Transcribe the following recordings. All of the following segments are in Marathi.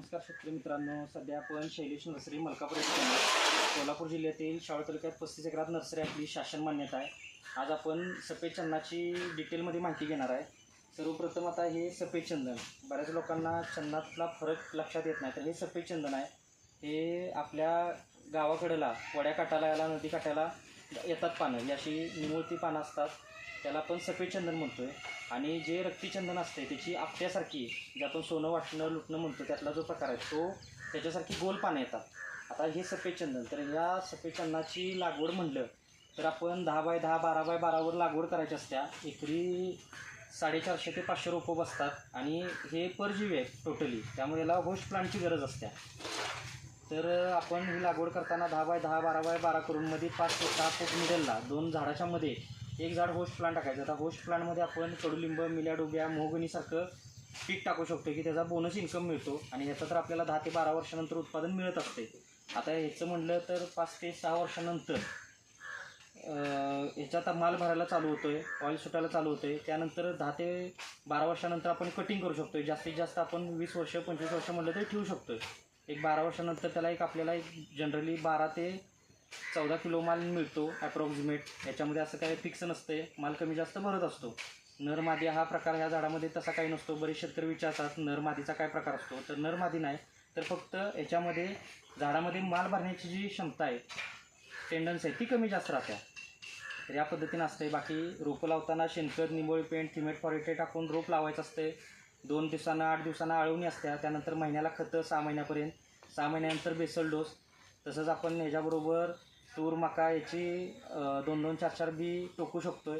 नमस्कार शेतकरी मित्रांनो. सध्या आपण शैलेश नर्सरी मलकापूर येथे कोल्हापूर जिल्ह्यातील शाळा तालुक्यात पस्तीस एकरात नर्सरी आपली शासन मान्यता आहे. आज आपण सफेद चंदनाची डिटेलमध्ये माहिती घेणार आहे. सर्वप्रथम आता हे सफेद चंदन. बऱ्याच लोकांना चंदनातला फरक लक्षात येत नाही. तर हे सफेद चंदन आहे. हे आपल्या गावाकडेला वड्या काठाला याला नदी काठाला येतात पानं. ही अशी निमुळती पानं असतात. त्याला आपण सफेद चंदन म्हणतोय. आणि जे रक्ती चंदन असते त्याची आपट्यासारखी जे आपण सोनं वाटणं लुटणं म्हणतो त्यातला जो प्रकार आहे तो त्याच्यासारखी गोल पानं येतात. आता हे सफेद चंदन तर ह्या सफेद चंदनाची लागवड म्हणलं तर आपण दहा बाय दहा बारा बाय बारावर लागवड करायची असत्या. एकरी साडेचारशे ते पाचशे रोपं बसतात. आणि हे परजीवी आहे टोटली त्यामुळे याला होस्ट प्लांटची गरज असते तर आपण ही लागवड करताना दहा बाय दहा बारा बाय बारा करून मध्ये पाच ते सहा फूट मिडलला दोन झाडाच्या मध्ये एक झाड होस्ट प्लांट टाकायचं. आता होस्ट प्लांटमध्ये आपण कडुलिंब मिल्याडोब्या मोहगणीसारखं पीक टाकू शकतो की त्याचा बोनस इन्कम मिळतो आणि ह्याचं तर आपल्याला दहा ते बारा वर्षानंतर उत्पादन मिळत असते. आता ह्याचं म्हणलं तर पाच ते सहा वर्षानंतर ह्याचा ह्याच्यात माल भरायला चालू होतो आहे ऑइल सुटायला चालू होतोय. त्यानंतर दहा ते बारा वर्षानंतर आपण कटिंग करू शकतोय. जास्तीत जास्त आपण वीस वर्ष पंचवीस वर्ष म्हटलं तरी ठेवू शकतोय. एक बारा वर्षानंतर त्याला एक आपल्याला एक जनरली बारा ते चौदा किलो माल मिळतो ॲप्रॉक्सिमेट याच्यामध्ये असं काही फिक्स नसते माल कमी जास्त भरत असतो. नरमादी हा प्रकार ह्या झाडामध्ये तसा काही नसतो. बरेच शेतकरी विचारतात नरमादीचा काय प्रकार असतो? तर नरमादी नाही. तर फक्त याच्यामध्ये झाडामध्ये माल भरण्याची जी क्षमता आहे टेंडन्स आहे ती कमी जास्त राहते. तर या पद्धतीनं असते बाकी रोपं लावताना शेणखत निंबोळी पेंट थिमेट फॉरेटे टाकून रोप लावायचं असते दोन दिवसानं आठ दिवसांना आळवणी असते त्यानंतर महिन्याला खतं सहा महिन्यापर्यंत. सहा महिन्यानंतर बेसल डोस. तसंच आपण ह्याच्याबरोबर तूर मका याची दोन दोन चार चार बी टोकू शकतोय.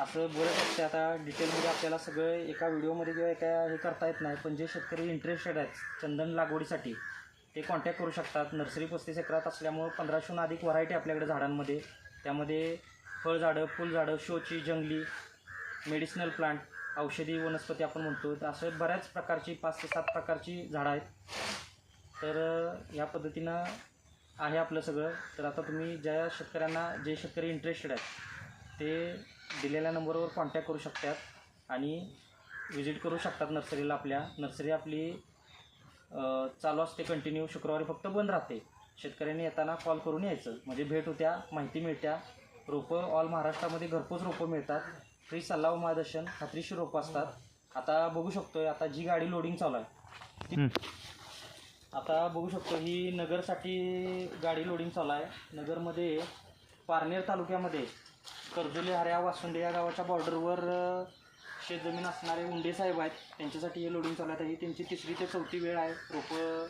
असं बरंच असते. आता डिटेलमध्ये आपल्याला सगळं एका व्हिडिओमध्ये किंवा एका हे करता येत नाही. पण जे शेतकरी इंटरेस्टेड आहेत चंदन लागवडीसाठी ते कॉन्टॅक्ट करू शकतात. नर्सरी पस्तीस एकरात असल्यामुळं पंधराशेहून अधिक व्हरायटी आपल्याकडे झाडांमध्ये. त्यामध्ये फळझाडं फुलझाडं शोची जंगली मेडिसिनल प्लांट औषधी वनस्पती आपण म्हणतो. तर असं बऱ्याच प्रकारची पाच ते सात प्रकारची झाडं आहेत. तर या पद्धतीनं आहे आपलं सगळं. तर आता तुम्ही ज्या शेतकऱ्यांना जे शेतकरी इंटरेस्टेड आहेत ते दिलेल्या नंबरवर कॉन्टॅक्ट करू शकतात आणि व्हिजिट करू शकतात नर्सरीला आपल्या. नर्सरी आपली चालू असते कंटिन्यू शुक्रवारी फक्त बंद राहते. शेतकऱ्यांनी येताना कॉल करून यायचं. म्हणजे भेट होत्या माहिती मिळत्या. रोपं ऑल महाराष्ट्रामध्ये घरपोच रोपं मिळतात. फ्री सल्ला व मार्गदर्शन खात्रीशीर रोपं असतात. आता बघू शकतोय आता जी गाडी लोडिंग चालू आहे ती- आता बघू शकतो ही नगरसाठी गाडी लोडिंग चालू आहे. नगरमध्ये पारनेर तालुक्यामध्ये कर्जुले हऱ्या वासुंडे या गावाच्या बॉर्डरवर शेतजमीन असणारे उंडे साहेब आहेत. त्यांच्यासाठी हे लोडिंग चालू आहे. ही त्यांची तिसरी ते चौथी वेळ आहे. रोपं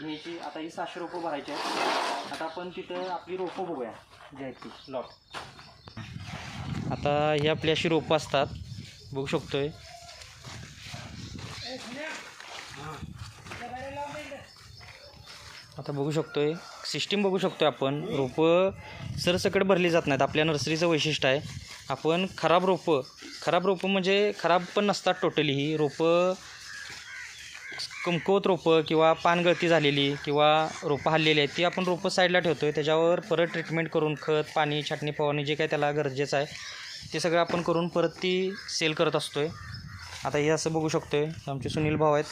घ्यायची. आता ही सहाशे रोपं भरायची आहेत. आता आपण तिथं आपली रोपं बघूया. जी आहेत ती. लॉट आता ही आपली अशी रोपं असतात. बघू शकतोय. आता बघू शकतो आहे सिस्टीम बघू शकतो आहे आपण. रोपं सरसकट भरली जात नाहीत. आपल्या नर्सरीचं वैशिष्ट्य आहे आपण खराब रोपं खराब रोपं म्हणजे खराब पण नसतात टोटली ही रोपं कमकुवत रोपं किंवा पानगळती झालेली किंवा रोपं हल्लेली आहेत ती आपण रोपं साईडला ठेवतो आहे त्याच्यावर परत ट्रीटमेंट करून खत पाणी छाटणी फवारणी जे काय त्याला गरजेचं आहे ते सगळं आपण करून परत ती सेल करत असतो आहे आता हे असं बघू शकतो आहे आमचे सुनील भाऊ आहेत.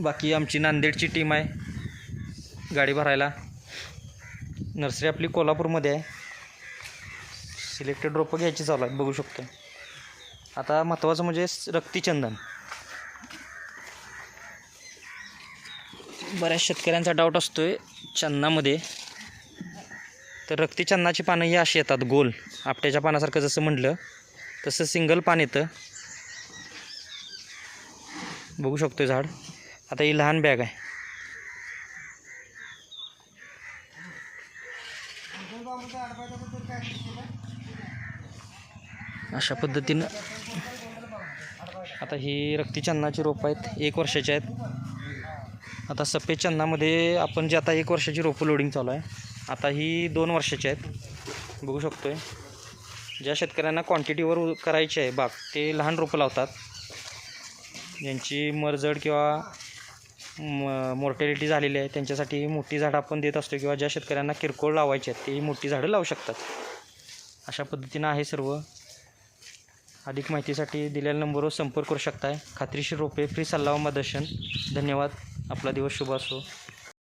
बाकी आमची नांदेडची टीम आहे. गाडी भरायला. नर्सरी आपली कोल्हापूरमध्ये आहे. सिलेक्टेड रोपं घ्यायची चालू आहे बघू शकतो. आता महत्त्वाचं म्हणजे रक्तीचंदन. बऱ्याच शेतकऱ्यांचा डाऊट असतो आहे चन्नामध्ये. तर रक्तीचंदाची पानं ही अशी येतात गोल. आपट्याच्या पानासारखं जसं म्हटलं तसं सिंगल पान येतं. बघू शकतो झाड. आता ही लहान बॅग आहे. अशा पद्धतीनं आता ही रक्ती चन्नाची रोपं आहेत एक वर्षाची आहेत. आता सफेद चन्नामध्ये आपण जे आता एक वर्षाची रोपं लोडिंग चालू आहे आता ही दोन वर्षाची आहेत. बघू शकतो आहे ज्या शेतकऱ्यांना क्वांटिटीवर उ- करायची आहे बाग ते लहान रोपं लावतात. ज्यांची मरजड किंवा मोर्टॅलिटी झालेली आहे. त्यांच्यासाठी मोठी झाडं आपण देत असतो किंवा ज्या शेतकऱ्यांना किरकोळ लावायची आहेत तेही मोठी झाडं लावू शकतात. अशा पद्धतीनं आहे सर्व. अधिक माहितीसाठी दिलेल्या नंबरवर संपर्क करू शकताय. खात्रीशीर रोपे फ्री सल्ला व मदर्शन धन्यवाद. आपला दिवस शुभ असो.